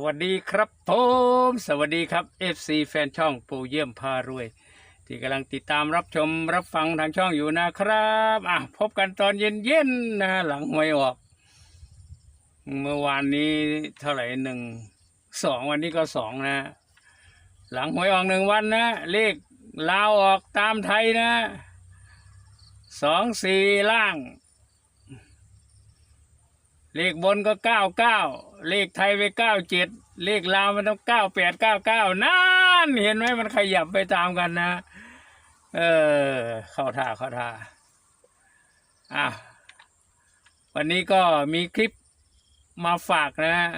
สวัสดีครับผมสวัสดีครับ FC แฟนช่องปูเยี่ยมพารวย ที่กำลังติดตามรับชมรับฟังทางช่องอยู่นะครับอะพบกันตอนเย็นๆนะหลังหวยออก เมื่อวานนี้เท่าไหร่หนึ่งสองวันนี้ก็สองนะ หลังหวยออกหนึ่งวันนะเลขลาวออกตามไทยนะสองสี่ล่าง เลขบนก็เก้าเก้าเลขไทยไปเก้าเจ็ดเลขลาวมันต้องเก้าแปดเก้าเก้านั่นเห็นไหมมันขยับไปตามกันนะ เออ เข้าท่าเข้าท่าอะวันนี้ก็มีคลิปมาฝากนะ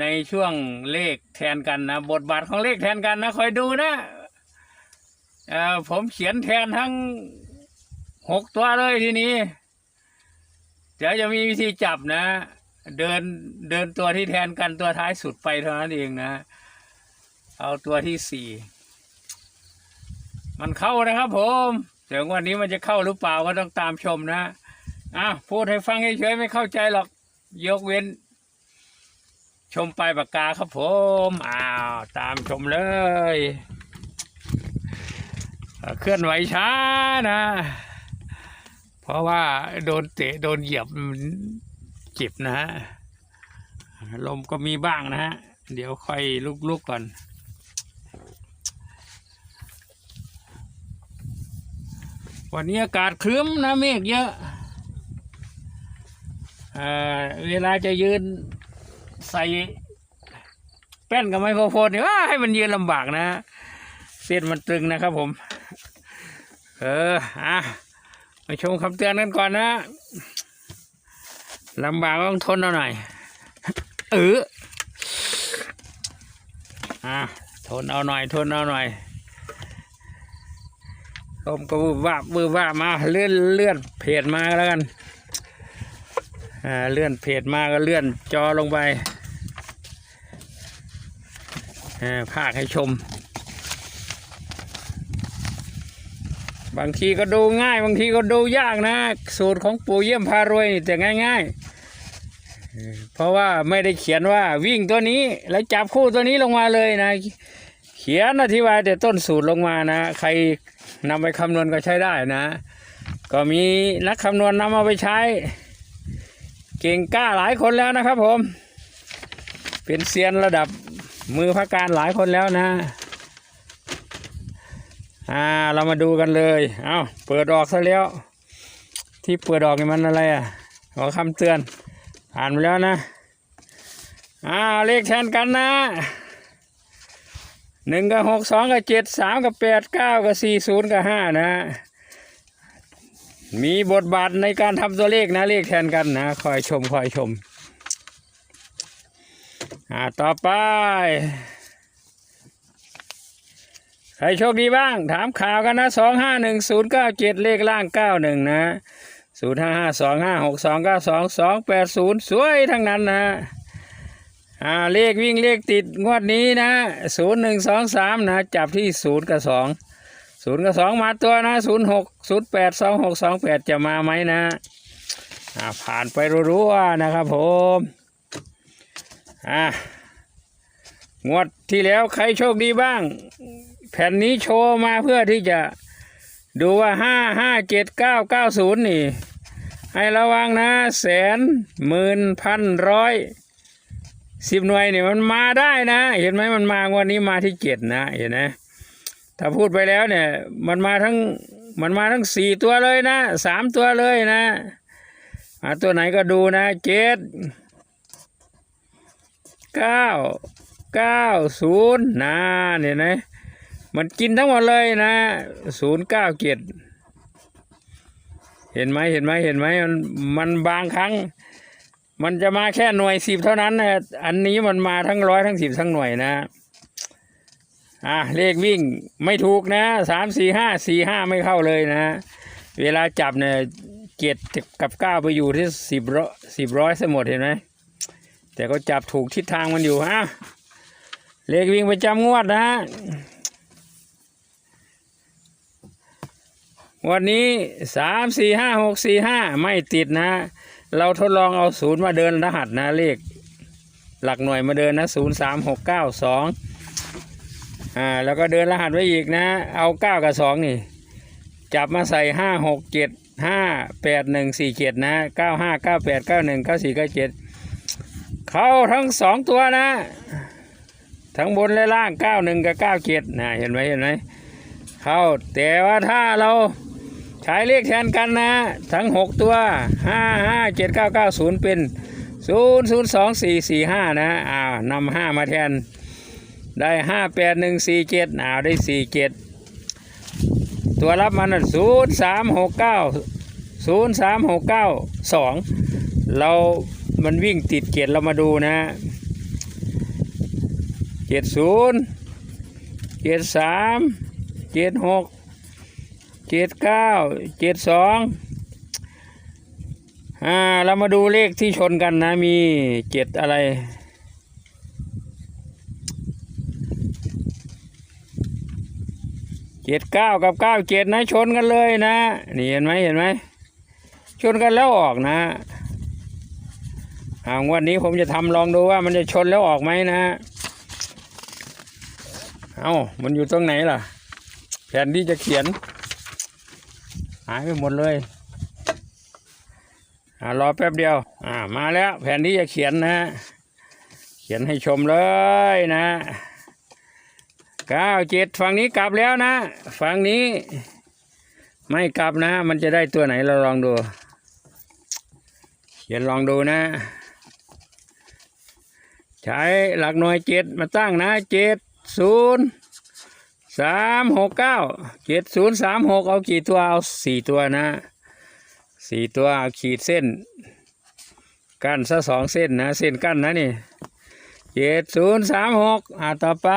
ในช่วงเลขแทนกันนะ บทบาทของเลขแทนกันนะคอยดูนะเออผมเขียนแทนทั้งหกตัวเลยทีนี้ เดี๋ยวจะมีวิธีจับนะ เดินเดินตัวที่แทนกันตัวท้ายสุดไปเท่านั้นเองนะ เอาตัวที่สี่มันเข้านะครับผมเดี๋ยววันนี้มันจะเข้าหรือเปล่าก็ต้องตามชมนะอะพูดให้ฟังเฉยๆไม่เข้าใจหรอก ยกเว้น ชมปลายปากกาครับผมอ้าวตามชมเลยเคลื่อนไหวช้านะ เพราะว่าโดนเตะโดนเหยียบเจ็บนะฮะ ลมก็มีบ้างนะฮะ เดี๋ยวค่อยลุกๆก่อน วันนี้อากาศครึ้มนะเมฆเยอะ เวลาจะยืนใส่แป้นกับไมโครโฟนเนี่ยวให้มันยืนลำบากนะ เส้นมันตึงนะครับผม เออ อะ มาชมคำเตือนกันก่อนนะลำบากต้องทนเอาหน่อย เอออะทนเอาหน่อย ทนเอาหน่อยลมก็วืบวาบวืบวามาเลื่อนเลื่อนเพจมาแล้วกันอ่าเลื่อนเพจมาก็เลื่อนจอลงไปอ่าภาคให้ชม บางทีก็ดูง่าย บางทีก็ดูยากนะ สูตรของปู่เยี่ยมพารวยนี่แต่ง่ายๆเออเพราะว่าไม่ได้เขียนว่าวิ่งตัวนี้แล้วจับคู่ตัวนี้ลงมาเลยนะ เขียนอธิบายแต่ต้นสูตรลงมานะ ใครนำไปคำนวณก็ใช้ได้นะ ก็มีนักคำนวณนำมาไปใช้ เก่งกล้าหลายคนแล้วนะครับผม เป็นเซียนระดับมือพักการหลายคนแล้วนะ อ่าเรามาดูกันเลยเอาเปิดออกซะแล้ว ที่เปิดออกนี่มันอะไรอะขอคำเตือนผ่านไปแล้วนะอ่าเลขแทนกันนะหนึ่งกับหกสองกับเจ็ดสามกับแปดเก้ากับสี่ศูนย์กับห้านะมีบทบาทในการทำตัวเลขนะเลขแทนกันนะคอยชมคอยชม อ่าต่อไป รโชคดีบ้าง ถามข่าวกันนะสองห้าหนึ่งศูนย์เก้าเจ็ดเลขล่างเก้าหนึ่งนะศูนย์ห้าห้าสองห้าหกสองเก้าสองสองแปดศูนย์สวยทั้งนั้นนะอ่าเลขวิ่งเลขติดงวดนี้นะศูนย์หนึ่งสองสามนะจับที่ศูนย์กับสองศูนย์กับสองมาตัวนะศูนย์หกศูนย์แปดสองหกสองแปดจะมาไหมนะอ่าผ่านไปรัวๆนะครับผมอ่างวดที่แล้วใครโชคดีบ้าง แผ่นนี้โชว์มาเพื่อที่จะดูว่าห้าห้าเจ็ดเก้าเก้าศูนย์นี่ ให้ระวังนะแสนหมื่นพันร้อยสิบหน่วยเนี่ยมันมาได้นะ เห็นไหมมันมางวันนี้มาที่เจ็ดนะเห็นไหมถ้าพูดไปแล้วเนี่ย มันมาทั้งมันมาทั้งสี่ตัวเลยนะสามตัวเลยนะอาตัวไหนก็ดูนะเจ็ดเก้าเก้าศูนย์นะเห็นไหม มันกินทั้งหมดเลยนะศูนย์เก้าเกียรเห็นไหมเห็นไหมเห็นไหมมันมันบางครั้ง มันจะมาแค่หน่วยสิบเท่านั้นนะอันนี้มันมาทั้งร้อยทั้งสิบทั้งหน่วยนะอะเลขวิ่งไม่ถูกนะสามสี่ห้าสี่ห้าไม่เข้าเลยนะ เวลาจับเนี่ยเจ็ดกับเก้าไปอยู่ที่สิบร้อยสิบร้อยสมดเห็นไหมแต่ก็จับถูกทิศทางมันอยู่ฮะเลขวิ่งประจำงวดนะฮะ วันนี้สามสี่ห้าหกสี่ห้าไม่ติดนะ เราทดลองเอาศูนย์มาเดินรหัสนะเลข หลักหน่วยมาเดินนะศูนย์สามหกเก้าสองอ่าแล้วก็เดินรหัสไว้อีกนะ เอาเก้ากับสองนี่ จับมาใส่ห้าหกเจ็ดห้าแปดหนึ่งสี่เจ็ดนะเก้าห้าเก้าแปดเก้าหนึ่งเก้าสี่เก้าเจ็ดเข้าทั้งสองตัวนะ ทั้งบนและล่างเก้าหนึ่งกับเก้าเจ็ดนะเห็นไหมเห็นไหมเข้าแต่ว่าถ้าเรา ใช้เลขแทนกันนะ ทั้งหกตัวห้าห้าเจ็ดเก้าเก้าศูนย์เป็นศูนย์ศูนย์สองสี่สี่ห้านะอ้าวนำห้ามาแทน ได้ห้าแปดหนึ่งสี่เจ็ดอ้าวได้สี่เจ็ดตัวรับมันศูนย์สามหกเก้าศูนย์สามหกเก้าสองเรา มันวิ่งติดเจ็ดเรามาดูนะเจ็ดศูนย์เจ็ดสามเจ็ดหก เจ็ดเก้าเจ็ดสองอ่าเรามาดูเลขที่ชนกันนะมีเจ็ดอะไรเจ็ดเก้ากับเก้าเจ็ดนะชนกันเลยนะ นี่เห็นไหมเห็นไหมชนกันแล้วออกนะอาวันนี้ผมจะทำลองดูว่ามันจะชนแล้วออกไหมนะเอามันอยู่ตรงไหนล่ะ แผนที่จะเขียนายไปหมดเลยอรอแป๊บเดียว อ่า มาแล้ว แผนที่จะเขียนนะเขียนให้ชมเลยนะเก้าเจ็ดฝั่งนี้กลับแล้วนะ ฝั่งนี้ ไม่กลับนะ มันจะได้ตัวไหนเราลองดู เขียนลองดูนะ ใช้หลักหน่วยเจ็ดมาตั้งนะเจ็ดศูนย์ สามหกเก้าเจ็ดศูนย์สามหกเอากี่ตัวเอาสี่ตัวนะสี่ตัวเอาขีดเส้น กั้นซะสองเส้นนะเส้นกั้นนะนี่เจ็ดศูนย์สามหกอ่าต่อไป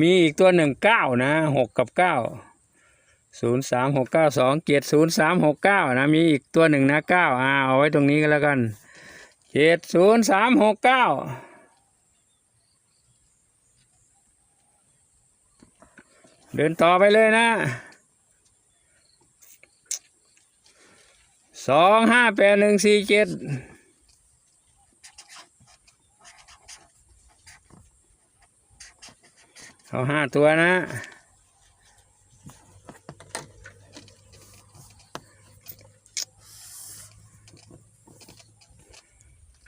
มีอีกตัวหนึ่งเก้านะหกกับเก้าศูนย์สามหกเก้าสองเจ็ดศูนย์สามหกเก้านะมีอีกตัวหนึ่งนะเก้าอ่าเอาไว้ตรงนี้ก็แล้วกัน เจ็ดศูนย์สามหกเก้าเดินต่อไปเลยนะสองห้าแปดหนึ่งสี่เจ็ดเอาห้าตัวนะ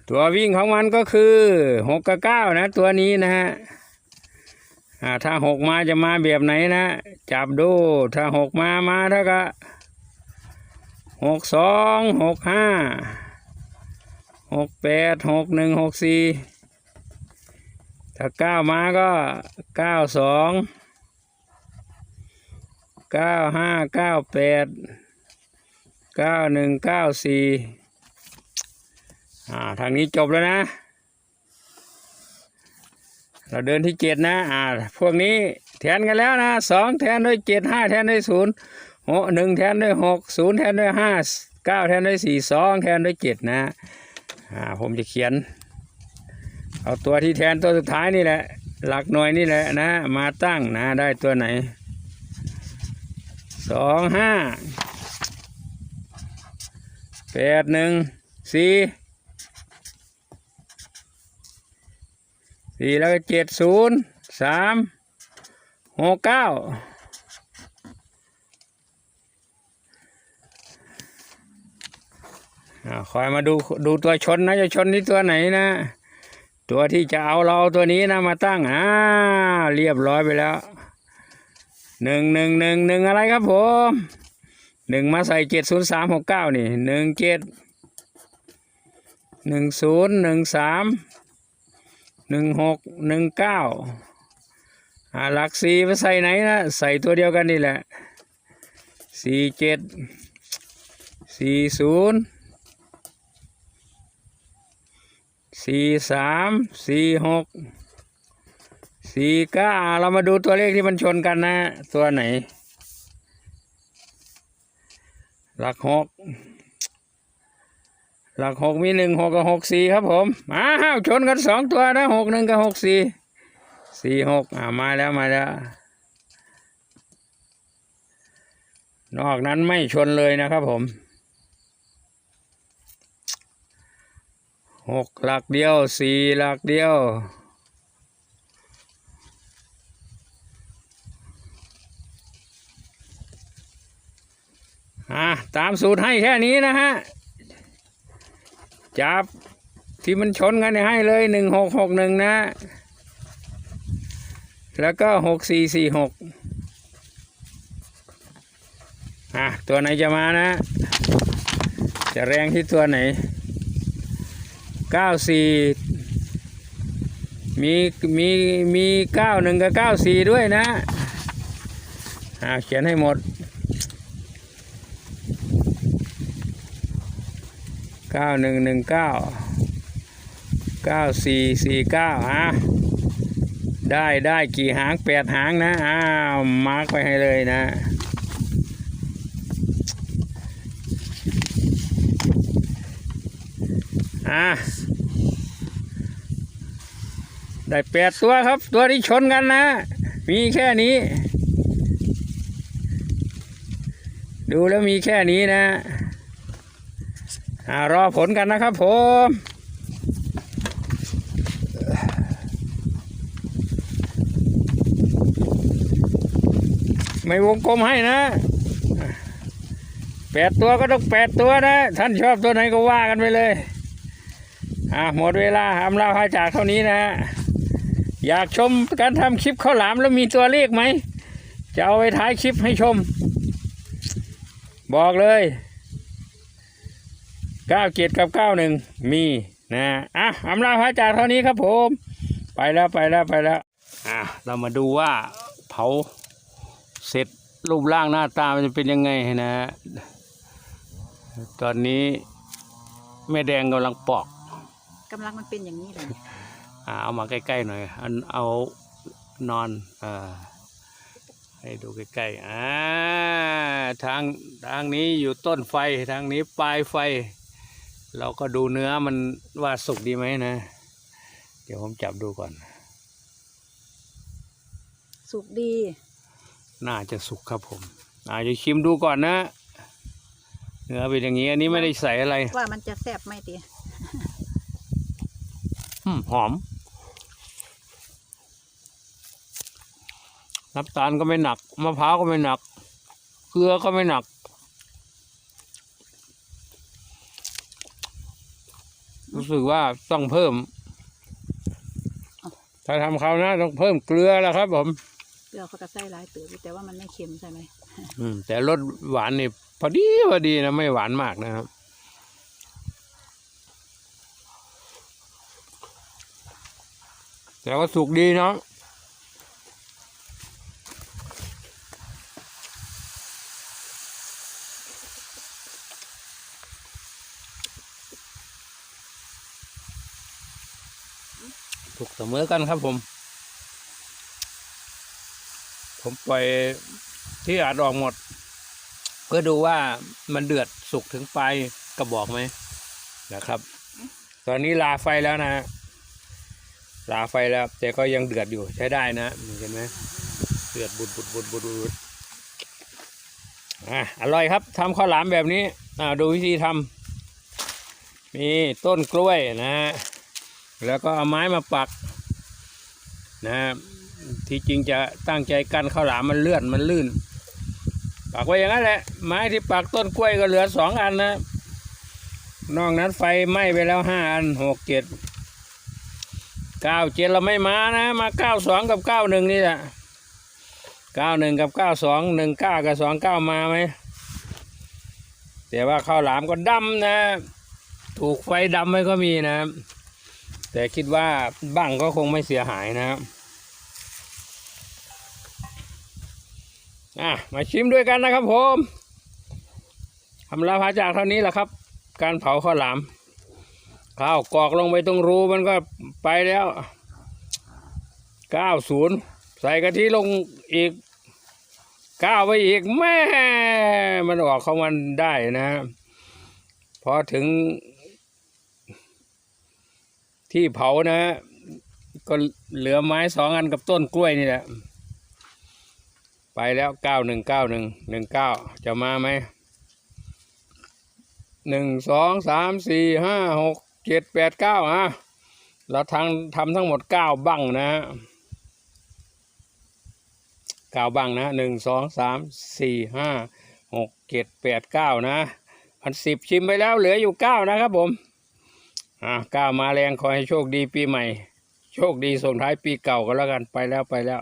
ตัววิ่งของมันก็คือหกกับเก้านะ ตัวนี้นะฮะถ้าหกมาจะมาแบบไหนนะ จับดู ถ้าหกมามาเท่ากับหกสองหกห้าหกแปดหกหนึ่งหกสี่ถ้าเก้ามาก็เก้าสองเก้าห้าเก้าแปดเก้าหนึ่งเก้าสี่ อ่าทางนี้จบแล้วนะ เราเดินที่เจ็ดนะ อ่า พวกนี้แทนกันแล้วนะสองแทนด้วยเจ็ดห้าแทนด้วยศูนย์หกหนึ่งแทนด้วยหกศูนย์แทนด้วยห้าเก้าแทนด้วยสี่สองแทนด้วยเจ็ดนะอ่าผมจะเขียน เอาตัวที่แทนตัวสุดท้ายนี่แหละ หลักหน่วยนี่แหละนะ มาตั้งนะได้ตัวไหนสองห้าแปดหนึ่งสี่ สี่แล้วก็เจ็ดศูนย์สามหกเก้าคอยมาดูดูตัวชนนะจะชนที่ตัวไหนนะ ตัวที่จะเอาเราตัวนี้นะมาตั้งอ่าเรียบร้อยไปแล้วหนึ่งหนึ่งหนึ่งหนึ่งอะไรครับผมหนึ่งมาใส่เจ็ดศูนย์สามหกเก้านี่หนึ่งเจ็ดหนึ่งศูนย์หนึ่งสาม หนึ่งหกหนึ่งเก้าอ่าหลักสี่มาใส่ไหนนะใส่ตัวเดียวกันนี่แหละสี่เจ็ดสี่ศูนย์สี่สามสี่หกสี่เก้าเรามาดูตัวเลขที่มันชนกันนะ ตัวไหน หลักหก หลักหกมีหนึ่งหกกับหกสี่ครับผมอ้าวชนกันสองตัวนะหกหนึ่งกับหกสี่สี่หกอ่ามาแล้วมาแล้วนอกนั้นไม่ชนเลยนะครับผมหกหลักเดียวสี่หลักเดียวอะตามสูตรให้แค่นี้นะฮะ จับที่มันชนกันให้เลยหนึ่งหกหกหนึ่งนะ แล้วก็หกสี่สี่หกอะ ตัวไหนจะมานะ จะแรงที่ตัวไหนเก้าสี่มีมีมีเก้าหนึ่งกับเก้าสี่ด้วยนะอ่าเขียนให้หมด เก้าหนึ่งหนึ่งเก้าเก้าสี่สี่เก้าอะได้ได้กี่หางแปดหางนะ อ้าว มาร์กไปให้เลยนะ อะได้แปดตัวครับ ตัวที่ชนกันนะ มีแค่นี้ ดูแล้วมีแค่นี้นะ รอผลกันนะครับผมไม่วงกลมให้นะแปดตัวก็ต้องแปดตัวนะ ท่านชอบตัวไหนก็ว่ากันไปเลย อะหมดเวลาอำลาพาจากเท่านี้นะ อยากชมการทำคลิปข้าวหลามแล้วมีตัวเลขไหม จะเอาไปท้ายคลิปให้ชม บอกเลย เก้าเจ็ดกับเก้าหนึ่งมีนะอะอำลาพระจากเท่านี้ครับผม ไปแล้วไปแล้วไปแล้วอะเรามาดูว่าเผาเสร็จรูปร่างหน้าตามันจะเป็นยังไงนะฮะตอนนี้แม่แดงกำลังปอกกำลังมันเป็นอย่างนี้เลยอ่าเอามาใกล้ๆหน่อยอันเอานอนอ่าให้ดูใกล้ๆอ่าทางทางนี้อยู่ต้นไฟทางนี้ปลายไฟ เราก็ดูเนื้อมันว่าสุกดีไหมนะ เดี๋ยวผมจับดูก่อน สุกดี น่าจะสุกครับผมอาจจะชิมดูก่อนนะ เนื้อเป็นอย่างนี้ อันนี้ไม่ได้ใส่อะไร ว่ามันจะแซ่บไหมตีอืมหอม น้ำตาลก็ไม่หนัก มะพร้าวก็ไม่หนัก เกลือก็ไม่หนัก รู้สึกว่าต้องเพิ่ม ถ้าทำเขาวหนะต้องเพิ่มเกลือแล้วครับ ผม เกลือเขาก็ใส่หลายเตือแต่ว่ามันไม่เค็มใช่ไหมอืม แต่รสหวานนี่พอดีพอดีนะไม่หวานมากนะครับแต่ว่าสุกดีเนาะ สุกเสมอกันครับผม ผมปล่อยที่อาดออกหมด เพื่อดูว่ามันเดือดสุกถึงปลายกระบอกไหมนะครับ ตอนนี้ลาไฟแล้วนะฮะลาไฟแล้ว แต่ก็ยังเดือดอยู่ใช้ได้นะเห็นไหมเดือดบุดบุดบุดบุดบุดอะอร่อยครับทำข้าวหลามแบบนี้อ่าดูวิธีทำมีต้นกล้วยนะฮะ แล้วก็เอาไม้มาปักนะฮะที่จริงจะตั้งใจกันข้าวหลามมันเลื่อนมันลื่น ปักไว้อย่างนั้นแหละ ไม้ที่ปักต้นกล้วยก็เหลือสองอันนะนอกนั้นไฟไหม้ไปแล้วห้าอันหกเจ็ดเก้าเจ็ดเราไม่มานะ มาเก้าสองกับเก้าหนึ่งนี่แหละเก้าหนึ่งกับเก้าสองหนึ่งเก้ากับสองเก้ามาไหมแต่ว่าข้าวหลามก็ดำนะ ถูกไฟดำไม่ก็มีนะ แต่คิดว่าบั้งก็คงไม่เสียหายนะครับอะมาชิมด้วยกันนะครับผมทำลาพาจากเท่านี้แหละครับ การเผาข้าวหลาม ข้าวกรอกลงไปตรงรูมันก็ไปแล้วเก้าศูนย์ใส่กะทิลงอีกเก้าไปอีกแม่ มันออกเข้ามันได้นะ พอถึง ที่เผานะก็เหลือไม้สองอันกับต้นกล้วยนี่แหละ ไปแล้วเก้าหนึ่งเก้าหนึ่งหนึ่งเก้าจะมาไหมหนึ่งสองสามสี่ห้าหกเจ็ดแปดเก้าอะเราทางทำทั้งหมดเก้าบังนะเก้าบังนะหนึ่งสองสามสี่ห้าหกเจ็ดแปดเก้านะอันสิบชิมไปแล้วเหลืออยู่เก้านะครับผม อะเก้ามาแรงขอให้โชคดีปีใหม่ โชคดีส่งท้ายปีเก่าก็แล้วกันไปแล้วไปแล้ว